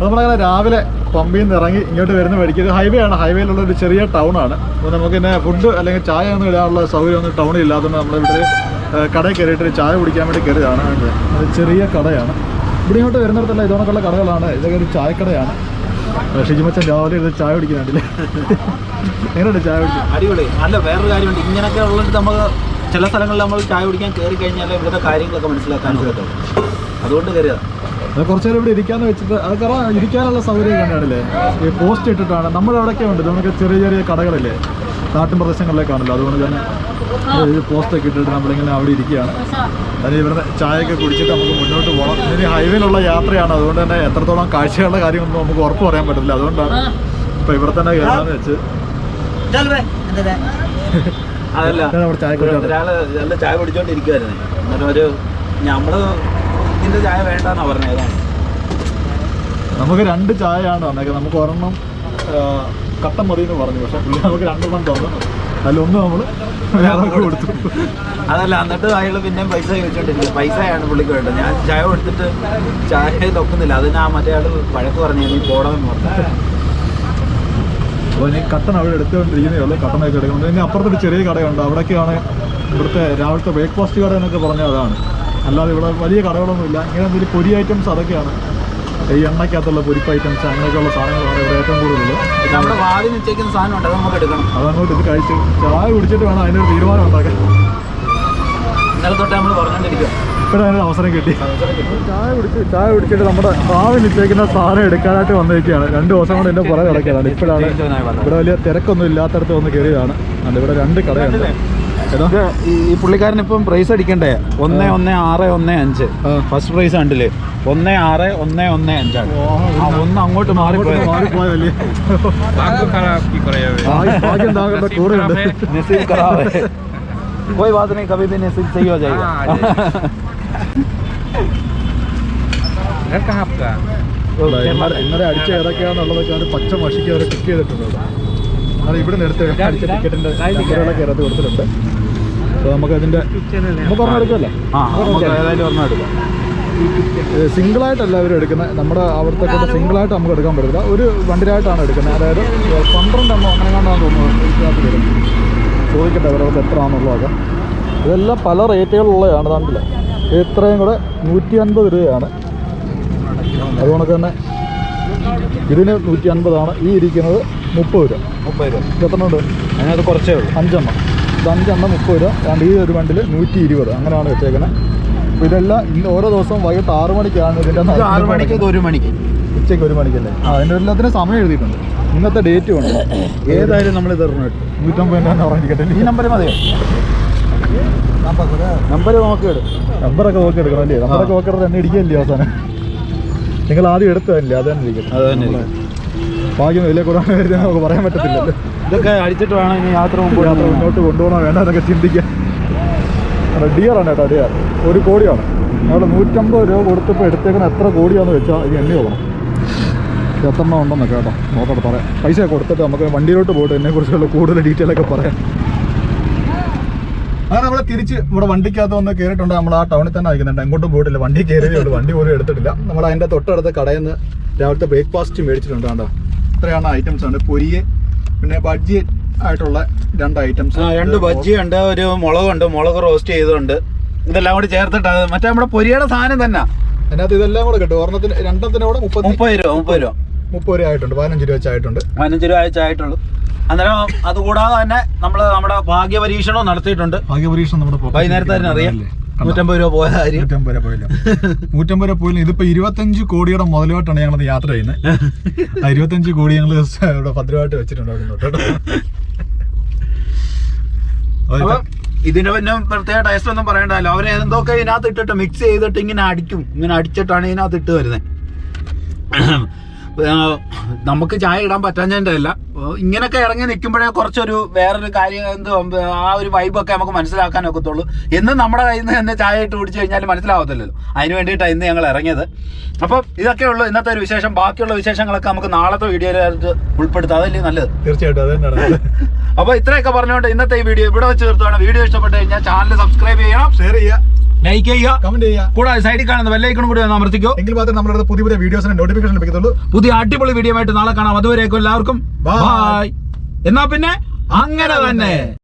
നമ്മളങ്ങനെ രാവിലെ പമ്പിൽ നിന്ന് ഇറങ്ങി ഇങ്ങോട്ട് വരുന്ന വഴിക്ക് ഇത് ഹൈവേ ആണ്. ഹൈവേയിലുള്ള ഒരു ചെറിയ ടൗൺ ആണ്. അപ്പോൾ നമുക്ക് പിന്നെ ഫുഡ് അല്ലെങ്കിൽ ചായ ഒന്നും ഇടാനുള്ള സൗകര്യം ഒന്നും ടൗണിൽ ഇല്ലാത്തതുകൊണ്ട് നമ്മളിവിടെ കടയിൽ കയറിയിട്ട് ചായ കുടിക്കാൻ വേണ്ടി കയറിയതാണ്. ചെറിയ കടയാണ്. ഇവിടെ ഇങ്ങോട്ട് വരുന്നിടത്തല്ല ഇതോണക്കുള്ള കടകളാണ്. ഇതൊക്കെ ഒരു ചായക്കടയാണ്. ഷിജിമച്ചൻ രാവിലെ ഇത് ചായ കുടിക്കുന്നുണ്ടല്ലേ? എങ്ങനെയുണ്ട് ചായ കുടിക്കുന്നത് അടിപൊളി. അല്ല വേറൊരു കാര്യമുണ്ട്. ഇങ്ങനെയൊക്കെ ഉള്ളത് നമുക്ക് ചില സ്ഥലങ്ങളിൽ നമ്മൾ ചായ കുടിക്കാൻ കയറി കഴിഞ്ഞാൽ ഇവിടുത്തെ കാര്യങ്ങളൊക്കെ മനസ്സിലാക്കാൻ പറ്റും അതുകൊണ്ട് കയറിയതാണ് കുറച്ചു നേരം ഇവിടെ ഇരിക്കാന്ന് വെച്ചിട്ട് അത് കാരണം ഇരിക്കാനുള്ള സൗകര്യം കണ്ടാണല്ലേ ഈ പോസ്റ്റ് ഇട്ടിട്ടാണ്. നമ്മുടെ അവിടെയൊക്കെ ഉണ്ട്. നമുക്ക് ചെറിയ ചെറിയ കടകളില്ലേ? നാട്ടിൻ പ്രദേശങ്ങളിലേക്കാണല്ലോ. അതുകൊണ്ട് തന്നെ ഈ പോസ്റ്റൊക്കെ ഇട്ടിട്ട് നമ്മളിങ്ങനെ അവിടെ ഇരിക്കുകയാണ്. അതിന് ഇവിടുന്ന് ചായയൊക്കെ കുടിച്ചിട്ട് നമുക്ക് മുന്നോട്ട് പോകണം ഇനി ഹൈവേയിലുള്ള യാത്രയാണ്. അതുകൊണ്ട് തന്നെ എത്രത്തോളം കാഴ്ചകളുടെ കാര്യമൊന്നും നമുക്ക് ഉറപ്പ് പറയാൻ പറ്റില്ല അതുകൊണ്ടാണ് ഇപ്പം ഇവിടെ തന്നെ കയറാന്ന് വെച്ച്. അതല്ല. ഒരാൾ നല്ല ചായ കുടിച്ചോണ്ടിരിക്കുവായിരുന്നു. എന്നിട്ട് ഒരു നമ്മൾ ഇതിന്റെ ചായ വേണ്ടെന്നാ പറഞ്ഞത്. നമുക്ക് രണ്ട് ചായയാണ് വന്നേക്കുന്നത് നമുക്ക് ഒരെണ്ണം കട്ടൻ മതി എന്ന് പറഞ്ഞു പക്ഷെ പുള്ളി നമുക്ക് രണ്ടെണ്ണം തന്നു. അതിലൊന്ന് നമ്മൾ വേറെ കൊടുത്തു. അതല്ല എന്നിട്ട് അയാൾ പിന്നെയും പൈസ ചോദിച്ചോണ്ടിരിക്കുന്നത് പൈസയാണ് പുള്ളിക്ക് വേണ്ടത്. ഞാൻ ചായ കൊടുത്തിട്ട് ചായ നോക്കുന്നില്ല. അതിന് ആ മറ്റേ ആൾ പഴക്ക് പറഞ്ഞു നീ പോണമെന്ന് പറഞ്ഞു. അപ്പോൾ ഇനി കട്ടൻ അവിടെ എടുത്തുകൊണ്ടിരിക്കുന്നേ ഉള്ളൂ കട്ടനൊക്കെ എടുക്കുന്നത് ഇനി അപ്പുറത്തൊരു ചെറിയ കടയുണ്ട്. അവിടേക്കാണ് ഇവിടുത്തെ രാവിലത്തെ ബ്രേക്ക്ഫാസ്റ്റ് കട എന്നൊക്കെ പറഞ്ഞാൽ അതാണ്. അല്ലാതെ ഇവിടെ വലിയ കടകളൊന്നുമില്ല. ഇങ്ങനെ എന്തെങ്കിലും പൊരി ഐറ്റംസ് അതൊക്കെയാണ്. ഈ എണ്ണയ്ക്കകത്തുള്ള പൊരിപ്പ് ഐറ്റംസ് അങ്ങനെയൊക്കെയുള്ള സാധനങ്ങളാണ് ഇവിടെ ഏറ്റവും കൂടുതലുള്ളത്. നമ്മുടെ നിശ്ചയിക്കുന്ന സാധനം ഉണ്ട് അത് നമുക്ക് എടുക്കണം. അതങ്ങോട്ട് ഇത് കഴിച്ച് ചായ കുടിച്ചിട്ട് വേണം അതിനൊരു തീരുമാനം ഉണ്ടാക്കാൻ. ഇന്നലെ തൊട്ട് നമ്മൾ പറഞ്ഞുകൊണ്ടിരിക്കുക ഇപ്പോഴതിനൊരു അവസരം കിട്ടി. ചായ കുടിച്ച് ചായ കുടിച്ചിട്ട് നമ്മുടെ ഭാവി നിശ്ചയിക്കുന്ന സാധനം എടുക്കാനായിട്ട് വന്നിരിക്കുകയാണ്. രണ്ട് ദിവസം കൊണ്ട് എന്റെ പുറകെ കിടക്കുകയാണ് ഇപ്പോഴാണ് ഇവിടെ വലിയ തിരക്കൊന്നും ഇല്ലാത്തടത്ത് വന്ന് കയറിയതാണ്. അതിവിടെ ഇവിടെ രണ്ട് കടയുണ്ട്. ഈ ഈ പുള്ളിക്കാരൻ ഇപ്പം പ്രൈസ് അടിക്കണ്ടേ ഒന്ന് ഒന്ന് ആറ് ഒന്ന് അഞ്ച് ആ. ഫസ്റ്റ് പ്രൈസ് കണ്ടില്ലേ ഒന്ന് ആറ് ഒന്ന് ഒന്ന് അഞ്ചാണ് ആ ഒന്ന് അങ്ങോട്ട് മാറിപ്പോയി മാറിപ്പോയ വലിയ ഭാഗ്യം- ഭാഗ്യം താങ്കളുടെ കൂടെ ഉണ്ട് नसीब खराब है कोई बात नहीं कभी भी नसीब सही हो जाएगा घर कहाँ आपका ഇന്നലെ ഇന്നലെ അടിച്ച ഏതൊക്കെയാണെന്നുള്ളതൊക്കെ അവർ പച്ച മഷിക്ക് അവർ ടിക്ക് ചെയ്തിട്ടുണ്ട് ഇവിടെ. അത് ഇവിടെ നിന്ന് എടുത്ത് അടിച്ച ടിക്കറ്റിന്റെ നമ്പറുകളൊക്കെ അതിനകത്ത് കൊടുത്തിട്ടുണ്ട്. അപ്പോൾ നമുക്ക് അതിന്റെ നമുക്ക് ഒരെണ്ണം എടുക്കുമല്ലോ? നമുക്ക് സിംഗിളായിട്ടല്ല അവർ എടുക്കുന്നത്. നമ്മുടെ അവിടുത്തെ കൂടെ സിംഗിളായിട്ട് നമുക്ക് എടുക്കാൻ പറ്റില്ല. ഒരു വണ്ടിയിലായിട്ടാണ് എടുക്കുന്നത്. അതായത് പന്ത്രണ്ട് എണ്ണം അങ്ങനെ കണ്ടാണ് തോന്നുന്നത് ചോദിക്കട്ടെ അവരവർക്ക് എത്ര ആണെന്നുള്ളതൊക്കെ ഇതെല്ലാം പല റേറ്റുകളുള്ളതാണ് കണ്ടില്ല? ഇത്രയും കൂടെ നൂറ്റി അൻപത് രൂപയാണ്. അതുകൊണ്ട് തന്നെ ഇതിന് നൂറ്റി അൻപതാണ് ഈ ഇരിക്കുന്നത്. മുപ്പത് രൂപ. മുപ്പത് രൂപ. ഇത് എത്ര ഉണ്ട്? അതിനകത്ത് കുറച്ചേ ഉള്ളൂ. അഞ്ചെണ്ണം. ഇത് അഞ്ചെണ്ണം മുപ്പത് രൂപ. രണ്ട് ഈ ഒരു വണ്ടിൽ നൂറ്റി ഇരുപത് അങ്ങനെയാണ് വെച്ചേക്കുന്നത് അപ്പോൾ ഇതെല്ലാം ഇന്ന് ഓരോ ദിവസവും വൈകിട്ട് ആറ് മണിക്കാണ് ഇതിന്റെ ഇത് ആറ് മണിക്ക് ഒരു മണിക്ക്? ഉച്ചയ്ക്ക് ഒരു മണിക്കല്ലേ? ആ അതിന്റെ എല്ലാത്തിനും സമയം എഴുതിയിട്ടുണ്ട്. ഇന്നത്തെ ഡേറ്റ് ഉണ്ട് ഏതായാലും നമ്മൾ ഇത് ഇറങ്ങി നൂറ്റമ്പത് രൂപ പറഞ്ഞിരിക്കട്ടെ ഈ നമ്പർ മതിയോ? നമ്പർ നോക്കിയെടുക്കും നമ്പറൊക്കെ നോക്കി എടുക്കണം അല്ലേ? നമ്പറൊക്കെ നോക്കിയിട്ട് തന്നെ ഇടിക്കല്ലേ അവസാനം? നിങ്ങൾ ആദ്യം എടുത്തതല്ലേ? അത് തന്നെ ഇരിക്കും അത് തന്നെ. ഭാഗ്യം വലിയ കുറവാണ് വരുന്നത് നമുക്ക് പറയാൻ പറ്റത്തില്ലല്ലോ. ഇതൊക്കെ അടിച്ചിട്ട് വേണം ഇനി യാത്ര യാത്ര മുന്നോട്ട് കൊണ്ടുപോകണോ വേണ്ട എന്നൊക്കെ ചിന്തിക്കാം. ഡിയറാണ് കേട്ടോ ഡിയർ. ഒരു കോടിയാണ്. ഞങ്ങൾ നൂറ്റമ്പത് രൂപ കൊടുത്തപ്പോൾ എടുത്തേക്കുന്ന എത്ര കോടിയാണെന്ന് വെച്ചാൽ ഇത് എണ്ണി പോകണം ഇത് ഉണ്ടെന്നൊക്കെ കേട്ടോ നോക്കട്ടെ പറയാം. പൈസ കൊടുത്തിട്ട് നമുക്ക് വണ്ടിയിലോട്ട് പോയിട്ട് എന്നെക്കുറിച്ചുള്ള കൂടുതൽ ഡീറ്റെയിൽ ഒക്കെ പറയാം. അങ്ങനെ നമ്മൾ തിരിച്ച് ഇവിടെ വണ്ടിക്കകത്ത് വന്ന് കയറിയിട്ടുണ്ട് നമ്മൾ ആ ടൗണിൽ തന്നെ അയക്കുന്നുണ്ട് എങ്ങോട്ടും പോയിട്ടില്ല. വണ്ടി കയറിയുള്ളൂ ഉള്ളൂ. വണ്ടി പോലും എടുത്തിട്ടില്ല. നമ്മൾ അതിന്റെ തൊട്ടടുത്ത കടയിൽ നിന്ന് രാവിലത്തെ ബ്രേക്ക്ഫാസ്റ്റ് മേടിച്ചിട്ടുണ്ട് കേട്ടോ. ഇത്രയാണ് ഐറ്റംസ് ഉണ്ട് പൊരിയെ പിന്നെ ബജ്ജി ആയിട്ടുള്ള രണ്ട് ഐറ്റംസ് രണ്ട് ബജ്ജി ഉണ്ട് ഒരു മുളകുണ്ട് മുളക് റോസ്റ്റ് ചെയ്തുണ്ട് ഇതെല്ലാം കൂടി ചേർത്തിട്ട് അത് മറ്റേ നമ്മുടെ പൊരിയുടെ സാധനം തന്നെ. അതിനകത്ത് ഇതെല്ലാം കൂടെ കിട്ടും. ഒരെണ്ണത്തിന് രണ്ടെണ്ണത്തിന് കൂടെ മുപ്പത്തി മുപ്പത് രൂപ മുപ്പത് രൂപ. മുപ്പത് രൂപ ആയിട്ടുണ്ട്. പതിനഞ്ച് രൂപ വെച്ചായിട്ടുണ്ട് പതിനഞ്ച് രൂപ ആയിട്ടുള്ളൂ. അന്നേരം അതുകൂടാതെ തന്നെ നമ്മൾ നമ്മുടെ ഭാഗ്യ പരീക്ഷണവും നടത്തിയിട്ടുണ്ട്. ഭാഗ്യപരീക്ഷണം നമ്മുടെ വൈകുന്നേരത്തെ തന്നെ അറിയാം? നൂറ്റമ്പത് രൂപ പോയ കാര്യം. നൂറ്റമ്പത് രൂപ പോയില്ല. നൂറ്റമ്പത് രൂപ പോയില്ല. ഇതിപ്പോ ഇരുപത്തഞ്ച് കോടിയുടെ മുതലുമായിട്ടാണ് ഞങ്ങൾ യാത്ര ചെയ്യുന്നത്. ആ ഇരുപത്തഞ്ച് കോടി ഞങ്ങൾ ഇവിടെ ഭദ്രമായിട്ട് വെച്ചിട്ടുണ്ട് അവിടെ നിന്ന് കേട്ടോ അപ്പൊ ഇതിന് പിന്നെ പ്രത്യേക ടേസ്റ്റ് ഒന്നും പറയണ്ടല്ലോ അവർ എന്തൊക്കെ ഇതിനകത്ത് ഇട്ടിട്ട് മിക്സ് ചെയ്തിട്ട് ഇങ്ങനെ അടിക്കും. ഇങ്ങനെ അടിച്ചിട്ടാണ് ഇതിനകത്ത് ഇട്ട് വരുന്നത്. നമുക്ക് ചായ ഇടാൻ പറ്റാഞ്ഞതിന്റെ അല്ല ഇങ്ങനൊക്കെ ഇറങ്ങി നിൽക്കുമ്പോഴേ കുറച്ചൊരു വേറൊരു കാര്യം എന്ത് ആ ഒരു വൈബൊക്കെ നമുക്ക് മനസ്സിലാക്കാൻ ഒക്കത്തുള്ളൂ. എന്നും നമ്മുടെ കയ്യിൽ നിന്ന് തന്നെ ചായ ഇട്ട് കുടിച്ചു കഴിഞ്ഞാൽ മനസ്സിലാവത്തില്ലല്ലോ. അതിന് വേണ്ടിയിട്ടാണ് ഇന്ന് ഞങ്ങൾ ഇറങ്ങിയത്. അപ്പം ഇതൊക്കെ ഉള്ളൂ ഇന്നത്തെ ഒരു വിശേഷം. ബാക്കിയുള്ള വിശേഷങ്ങളൊക്കെ നമുക്ക് നാളത്തെ വീഡിയോയിലായിട്ട് ഉൾപ്പെടുത്താം. അതല്ലേ നല്ലത്? തീർച്ചയായിട്ടും അപ്പോൾ ഇത്രയൊക്കെ പറഞ്ഞുകൊണ്ട് ഇന്നത്തെ ഈ വീഡിയോ ഇവിടെ വെച്ച് തീർത്തുവാണ് വീഡിയോ ഇഷ്ടപ്പെട്ട് കഴിഞ്ഞാൽ ചാനൽ സബ്സ്ക്രൈബ് ചെയ്യണം. ഷെയർ ചെയ്യുക. ലൈക്ക് ചെയ്യുക. കമന്റ് ചെയ്യുക. കൂടാതെ സൈഡിൽ കാണുന്ന ബെല്ലൈക്കണും കൂടി ഒന്ന് അമർത്തിക്കോ. എങ്കിൽ മാത്രമേ നമ്മുടെ പുതിയ പുതിയ വീഡിയോസിന് നോട്ടിഫിക്കേഷൻ ലഭിക്കത്തുള്ളൂ. പുതിയ അടിപൊളി വീഡിയോ ആയിട്ട് നാളെ കാണാം. അതുവരേക്കും എല്ലാവർക്കും. ബൈ എന്നാ പിന്നെ അങ്ങനെ തന്നെ.